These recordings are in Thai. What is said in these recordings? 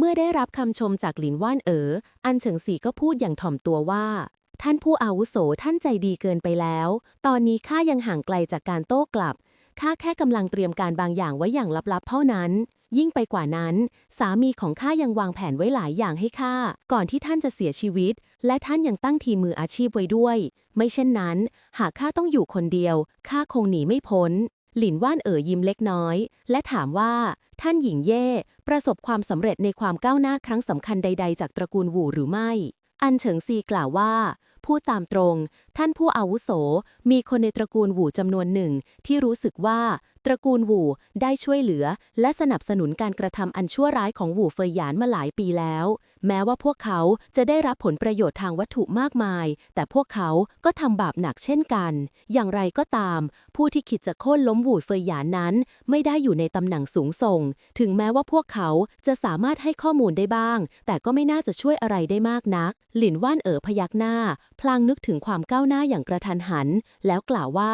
เมื่อได้รับคำชมจากหลินว่านเอ๋อ อันเฉิงสีก็พูดอย่างถ่อมตัวว่า ท่านผู้อาวุโสท่านใจดีเกินไปแล้ว ตอนนี้ข้ายังห่างไกลจากการโต้กลับ ข้าแค่กำลังเตรียมการบางอย่างไว้อย่างลับๆเท่านั้น ยิ่งไปกว่านั้น สามีของข้ายังวางแผนไว้หลายอย่างให้ข้า ก่อนที่ท่านจะเสียชีวิต และท่านยังตั้งทีมมืออาชีพไว้ด้วย ไม่เช่นนั้น หากข้าต้องอยู่คนเดียว ข้าคงหนีไม่พ้น หลินว่านเอ๋ยยิ้มเล็กน้อย และถามว่า ท่านหญิงเย่ ประสบความสำเร็จในความก้าวหน้าครั้งสำคัญใด ๆ จากตระกูลหวู่หรือไม่ อันเฉิงซีกล่าวว่า พูดตามตรง ท่านผู้อาวุโสมีคนในตระกูลหมู่จำนวนหนึ่ง ที่รู้สึกว่า ตระกูลหมู่ได้ช่วยเหลือ และสนับสนุนการกระทำอันชั่วร้ายของหมู่เฟยหยานมาหลายปีแล้ว แม้ว่าพวกเขาจะได้รับผลประโยชน์ทางวัตถุมากมาย แต่พวกเขาก็ทำบาปหนักเช่นกัน อย่างไรก็ตาม ผู้ที่คิดจะโค่นล้มหวูเฟยหยานนั้น ไม่ได้อยู่ในตำแหน่งสูงส่ง ถึงแม้ว่าพวกเขาจะสามารถให้ข้อมูลได้บ้าง แต่ก็ไม่น่าจะช่วยอะไรได้มากนัก หลินว่านเอ๋อพยักหน้า พลางนึกถึงความก้าวหน้าอย่างกระทันหัน แล้วกล่าวว่า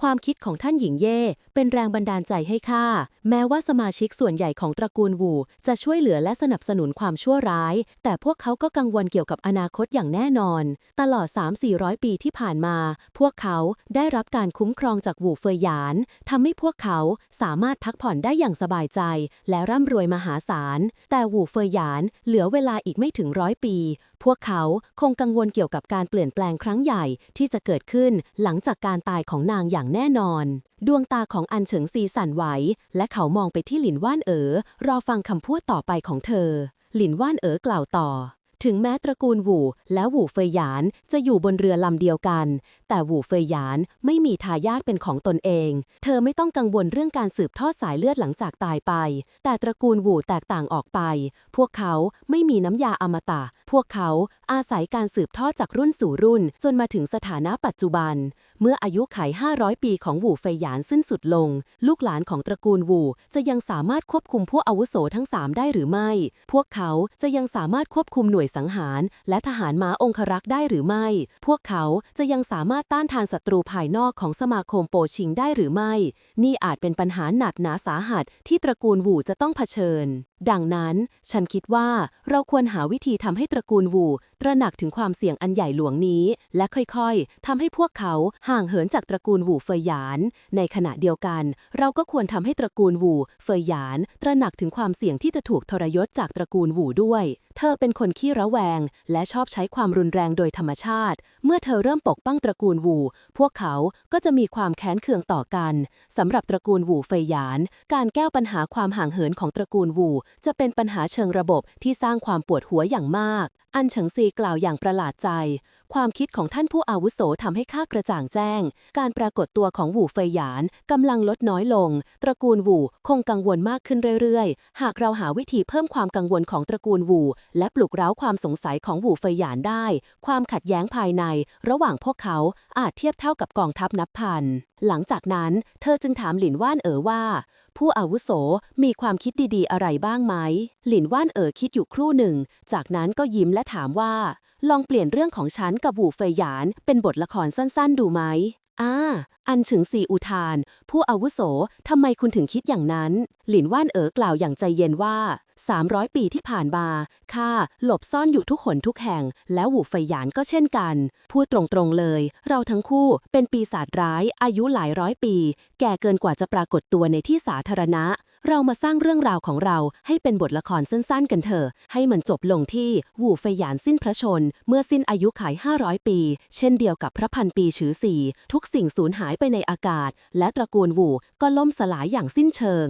ความคิดของท่านหญิงเย่เป็นแรงบันดาลใจให้ข้าแม้ว่าสมาชิกส่วนใหญ่ของตระกูลวูจะช่วยเหลือและสนับสนุนความชั่วร้าย แต่พวกเขาก็กังวลเกี่ยวกับอนาคตอย่างแน่นอน ตลอด 3-400 ปีที่ผ่านมา พวกเขาได้รับการคุ้มครองจากวูเฟยหยานทำให้พวกเขาสามารถพักผ่อนได้อย่างสบายใจ และร่ำรวยมหาศาล แต่วูเฟยหยานเหลือเวลาอีกไม่ถึงร้อยปี พวกเขาคงกังวลเกี่ยวกับการเปลี่ยนแปลงครั้งใหญ่ที่จะเกิดขึ้นหลังจากการตายของนางอย่างแน่นอน ดวงตาของอันเฉิงซีสั่นไหว และเขามองไปที่หลินว่านเอ๋อรอฟังคำพูดต่อไปของเธอ หลินว่านเอ๋อกล่าวต่อ ถึงแม้ตระกูลหวูและหวูเฟยหยานจะอยู่บนเรือลำเดียวกัน แต่หวูเฟยหยานไม่มีทายาทเป็นของตนเอง เธอไม่ต้องกังวลเรื่องการสืบทอดสายเลือดหลังจากตายไป แต่ตระกูลหวูแตกต่างออกไป พวกเขาไม่มีน้ำยาอมตะ พวกเขาอาศัยการสืบทอดจากรุ่นสู่รุ่น จนมาถึงสถานะปัจจุบัน เมื่ออายุไข 500 ปีของหวูเฟยหยานสิ้นสุดลง ลูกหลานของตระกูลหวูจะยังสามารถควบคุมผู้อาวุโสทั้ง 3 ได้หรือไม่ พวกเขาจะยังสามารถควบคุมหน่วยสังหาร และทหารม้าองครักษ์ได้หรือไม่ พวกเขาจะยังสามารถต้านทานศัตรูภายนอกของสมาคมโปชิงได้หรือไม่ นี่อาจเป็นปัญหาหนักหนาสาหัสที่ตระกูลหวูจะต้องเผชิญ ดังนั้น ฉันคิดว่าเราควรหาวิธีทำให้ตระกูลหวูตระหนักถึงความเสี่ยงอันใหญ่หลวงนี้ และค่อยๆทำให้พวกเขาห่างเหินจากตระกูลหวูเฟยหยาน ในขณะเดียวกัน เราก็ควรทำให้ตระกูลหวูเฟยหยาน ตระหนักถึงความเสี่ยงที่จะถูกทรยศจากตระกูลหวูด้วย เธอเป็นคนขี้ระแวง และชอบใช้ความรุนแรงโดยธรรมชาติ เมื่อเธอเริ่มปกป้องตระกูลวู พวกเขาก็จะมีความแค้นเคืองต่อกันสำหรับตระกูลวูเฟยหยาน การแก้ปัญหาความห่างเหินของตระกูลวู จะเป็นปัญหาเชิงระบบที่สร้างความปวดหัวอย่างมาก อันเฉิงซีกล่าวอย่างประหลาดใจ ความคิดของท่านผู้อาวุโสทำให้ข้ากระจ่างแจ้ง การปรากฏตัวของหวูเฟยหยานกำลังลดน้อยลง ตระกูลวูคงกังวลมากขึ้นเรื่อยๆ หากเราหาวิธีเพิ่มความกังวลของตระกูลวู และปลุกเร้าความสงสัยของหวูเฟยหยานได้ ความขัดแย้งภายในระหว่างพวกเขาอาจเทียบเท่ากับกองทัพนับพัน หลังจากนั้น เธอจึงถามหลินว่านเอ๋อว่า ผู้อาวุโสมีความคิดดีๆ อะไรบ้างไหม หลินว่านเอ๋อคิดอยู่ครู่หนึ่ง จากนั้นก็ยิ้มและถามว่า ลองเปลี่ยนเรื่องของฉันกับบูเฟยหยานเป็นบทละครสั้น ๆ ดูไหมอ่า อันฉึงซีอุทาน ผู้อาวุโส ทำไมคุณถึงคิดอย่างนั้น หลินว่านเอ๋อกล่าวอย่างใจเย็นว่า 300 ปีที่ผ่านมาข้าหลบซ่อนอยู่ทุกหนทุกแห่ง แล้วหูไฟหยานก็เช่นกัน พูดตรงๆเลย เราทั้งคู่เป็นปีศาจร้าย อายุหลายร้อยปี แก่เกินกว่าจะปรากฏตัวในที่สาธารณะ เรามาสร้างเรื่องราวของเราให้เป็นบทละครสั้นๆ กันเถอะ ให้มันจบลงที่หูไฟหยานสิ้นพระชน เมื่อสิ้นอายุขัย500 ปี เช่นเดียวกับพระพันปีฉือสีทุกสิ่งสูญหายไปในอากาศ และตระกูลหูก็ล่มสลายอย่างสิ้นเชิง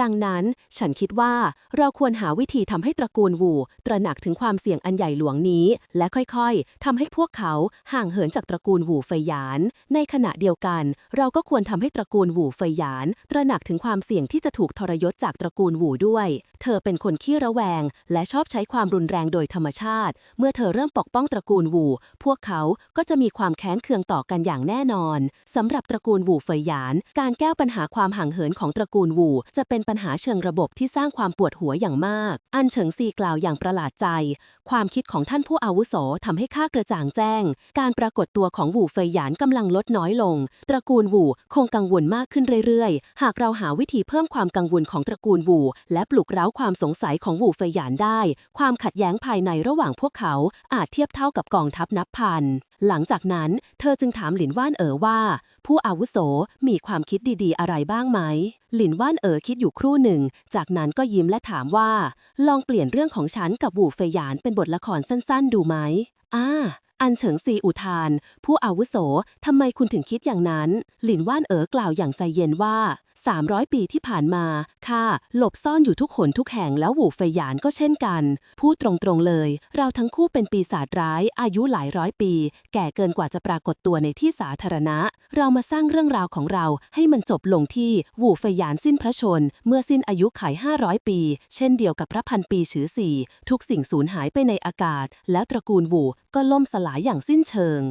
ดังนั้นฉันคิดว่าเราควรหาวิธีทำให้ตระกูลวูตระหนักถึงความเสี่ยงอันใหญ่หลวงนี้ และค่อยๆทำให้พวกเขาห่างเหินจากตระกูลวูเฟยหยาน ในขณะเดียวกัน เราก็ควรทำให้ตระกูลวูเฟยหยาน ตระหนักถึงความเสี่ยงที่จะถูกทรยศจากตระกูลวูด้วย เธอเป็นคนขี้ระแวง และชอบใช้ความรุนแรงโดยธรรมชาติ เมื่อเธอเริ่มปกป้องตระกูลวู พวกเขาก็จะมีความแค้นเคืองต่อกันอย่างแน่นอนสำหรับตระกูลวูเฟยหยาน การแก้ปัญหาความห่างเหินของตระกูลวูจะเป็นเป็นปัญหาเชิงระบบที่สร้างความปวดหัวอย่างมาก อันเฉิงซีกล่าวอย่างประหลาดใจ ความคิดของท่านผู้อาวุโสทำให้ข้ากระจ่างแจ้ง การปรากฏตัวของหู่เฟยหยานกำลังลดน้อยลง ตระกูลหู่คงกังวลมากขึ้นเรื่อยๆ หากเราหาวิธีเพิ่มความกังวลของตระกูลหู่และปลุกเร้าความสงสัยของหู่เฟยหยานได้ ความขัดแย้งภายในระหว่างพวกเขาอาจเทียบเท่ากับกองทัพนับพันหลังจากนั้น เธอจึงถามหลินว่านเอ๋อว่า ผู้อาวุโสมีความคิดดีๆ อะไรบ้างไหม หลินว่านเอ๋อคิดอยู่ครู่หนึ่ง จากนั้นก็ยิ้มและถามว่า ลองเปลี่ยนเรื่องของฉันกับหูเฟยหยานเป็นบทละครสั้นๆ ดูไหมอ่าอันเฉิงซีอุทาน ผู้อาวุโสทำไมคุณถึงคิดอย่างนั้น หลินว่านเอ๋อกล่าวอย่างใจเย็นว่า 300 ปีที่ผ่านมาข้าหลบซ่อนอยู่ทุกหนทุกแห่งแล้วหูเฟยานก็เช่นกัน พูดตรงๆเลย เราทั้งคู่เป็นปีศาจร้าย อายุหลายร้อยปี แก่เกินกว่าจะปรากฏตัวในที่สาธารณะ เรามาสร้างเรื่องราวของเราให้มันจบลงที่หูเฟยานสิ้นพระชน เมื่อสิ้นอายุขัย500 ปี เช่นเดียวกับพระพันปีฉือสี่ทุกสิ่งสูญหายไปในอากาศ แล้วตระกูลหูก็ล่มสลายอย่างสิ้นเชิง